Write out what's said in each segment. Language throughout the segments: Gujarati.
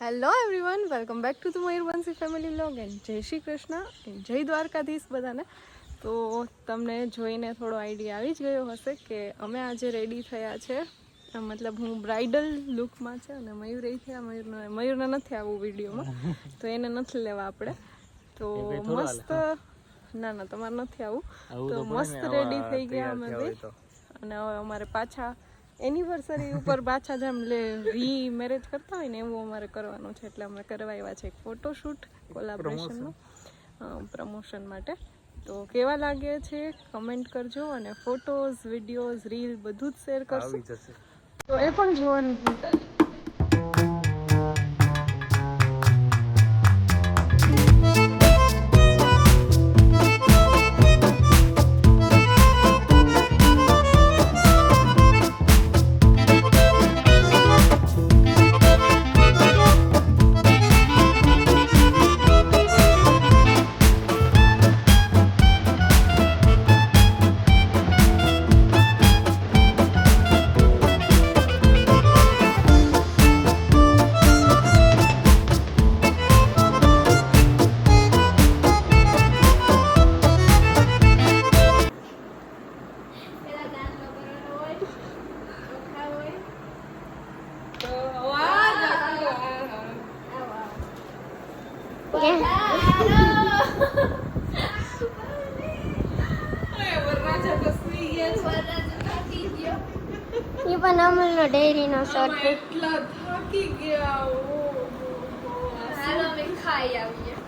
Hello everyone welcome back to the Mayurvanshi family vlog and Jai Shri Krishna જય દ્વારકાધીશ બધાને. તો તમને જોઈને થોડો આઈડિયા આવી જ ગયો હશે કે અમે આજે રેડી થયા છે. મતલબ હું બ્રાઇડલ લુકમાં છે અને મયુર એ થયા. મયુરને મયુરને નથી આવવું વિડીયોમાં તો એને નથી લેવા આપણે. તો મસ્ત ના ના તમારે નથી આવું. તો મસ્ત રેડી થઈ ગયા અમે અને હવે અમારે પાછા એનિવર્સરી ઉપર પાછા જેમ લે રી મેરેજ કરતા હોય ને એવું અમારે કરવાનું છે. એટલે અમે કરવા આવ્યા છે ફોટોશૂટ કોલાબોરેશનનું પ્રમોશન માટે. તો કેવા લાગે છે કમેન્ટ કરજો અને ફોટોઝ વિડીયોઝ રીલ બધું જ શેર કરશું. તો એ પણ જોવાનું એ પણ અમૂલનો ડેરીનો શોર્ટ અમે એટલા થાકી ગયા ઓહો, ખાઈ તો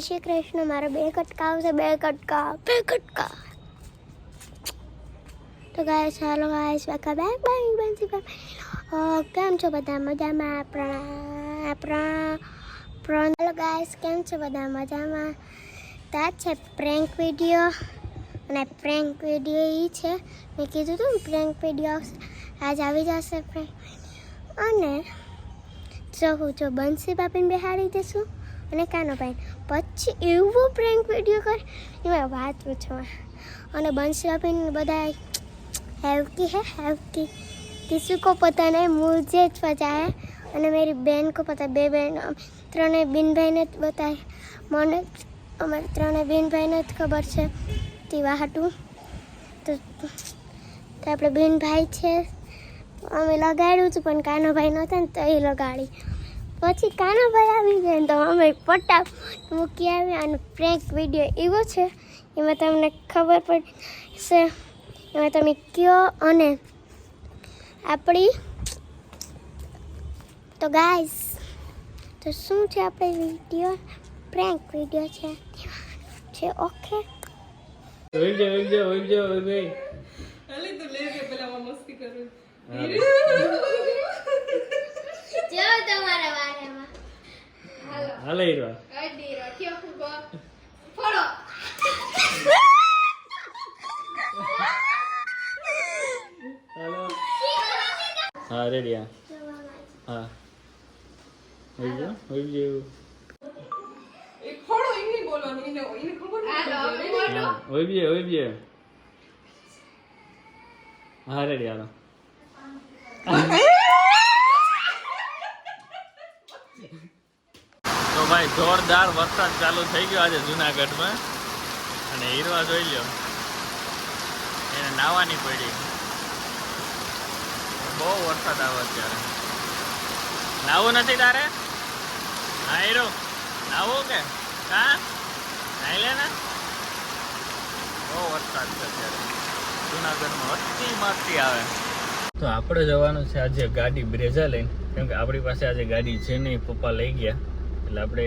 શ્રી કૃષ્ણ. મારા બે કટકા આવશે, બે કટકા બે કટકા. તો ગાય ચાલો guys welcome back my Bansi fam કેમ છો બધા? મજામાં? આપણા આપણા, પ્રણ હેલો ગાઈસ કેમ છો બધા? મજામાં? તો આ છે પ્રેન્ક વીડિયો અને પ્રેન્ક વીડિયો એ છે. મેં કીધું હતું પ્રેન્ક વીડિયો આજ આવી જશે પ્રેન્ક અને જો હું જો બંસી બાપીને બેહાડી દઈશું અને કાનો ભાઈ. પછી એવો પ્રેન્ક વીડિયો કરે. એમાં વાત પૂછવામાં અને બંશરાબેન બધા હેલ્કી હે હેલ્કી કિસી કો પતા નહીં મુજે જ પતા અને મારી બેન કો પતા બે બેન ત્રણેય બહેનભાઈને જ બતાય. મને અમારે ત્રણેય બહેનભાઈને જ ખબર છે. તે વાહટું. તો આપણે બહેનભાઈ છે. અમે લગાડ્યું હતું પણ કાનો ભાઈ નહોતા ને તો એ લગાડી. પછી કાનાભાઈ આવી ગયા ને તો અમે પટ્ટા મૂકી આવ્યા અને પ્રેન્ક વીડિયો એવો છે. એમાં તમને ખબર પડશે. એમાં તમે કયો અને આપણી તો ગાઈસ તો શું છે આપણે વીડિયો પ્રેન્ક વીડિયો છે. છે okay oil oil oil oil Ali તું લે કે પેલા મસ્તી કરું. જો તમારા હાલે ઈરવા હાલો. હા રેડી હા. હા. ઓઈલ જો ઓઈલ જો એ ખોડો એમ નહીં બોલવાનું એને એને ખબર નથી હા ઓઈ બી ઓઈ બી હા રેડી હાલો. જોરદાર વરસાદ ચાલુ થઈ ગયો આજે જુનાગઢમાં. અને હીરવા જોઈ લ્યો. એને નાવાની પડી. બહુ વરસાદ આવે અત્યારે. નાવું નથી તારે? હા, હીરો. નાવું કે? હા નાઈ લે ને. બહુ વરસાદ છે અત્યારે. જુનાગઢમાં અતિ મસ્તી આવે. તો આપણે જવાનું છે આજે ગાડી બ્રેઝા લઈને. કેમ કે આપણી પાસે આજે ગાડી છે નહીં, પપ્પા લઈ ગયા. એટલે આપણે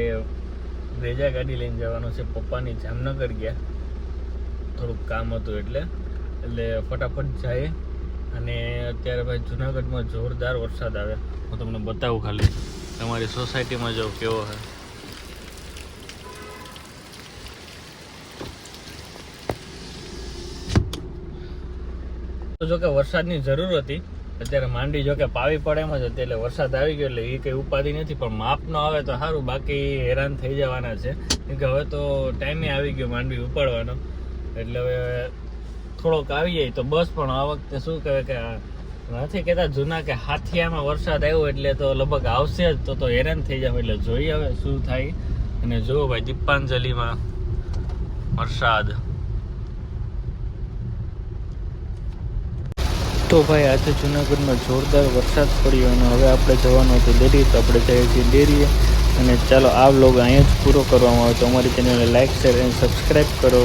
ભેજા ગાડી લઈને જવાનું છે. પપ્પાની જામનગર ગયા. થોડુંક કામ હતું એટલે. એટલે ફટાફટ જાય. અને અત્યારે ભાઈ જુનાગઢમાં જોરદાર વરસાદ આવે. હું તમને બતાવું ખાલી. તમારી સોસાયટીમાં જાઉં કેવો છે તો જો કે વરસાદની જરૂર હતી. અત્યારે માંડી જો કે પાવી પડે એમ જ હતી એટલે વરસાદ આવી ગયો એટલે એ કંઈ ઉપાધિ નથી, પણ માપ ન આવે તો સારું, બાકી હેરાન થઈ જવાના છે. કેમ કે હવે તો ટાઈમે આવી ગયો માંડવી ઉપાડવાનો. એટલે હવે થોડોક આવી જાય તો બસ, પણ આ વખતે શું કહેવાય કે નથી કહેતા જૂના કે હાથિયામાં વરસાદ આવ્યો એટલે તો લગભગ આવશે જ, તો તો હેરાન થઈ જાવ એટલે જોઈએ હવે શું થાય. અને જુઓ ભાઈ, દીપાંજલિમાં વરસાદ. તો ભાઈ આજે જુનાગઢમાં જોરદાર વરસાદ પડ્યો અને હવે આપણે જવાનું હતું ડેરી તો આપણે જઈએ છીએ ડેરીએ. અને ચાલો આ વ્લોગ અહીંયા જ પૂરો કરવામાં આવે તો અમારી ચેનલને લાઇક શેર અને સબસ્ક્રાઈબ કરો.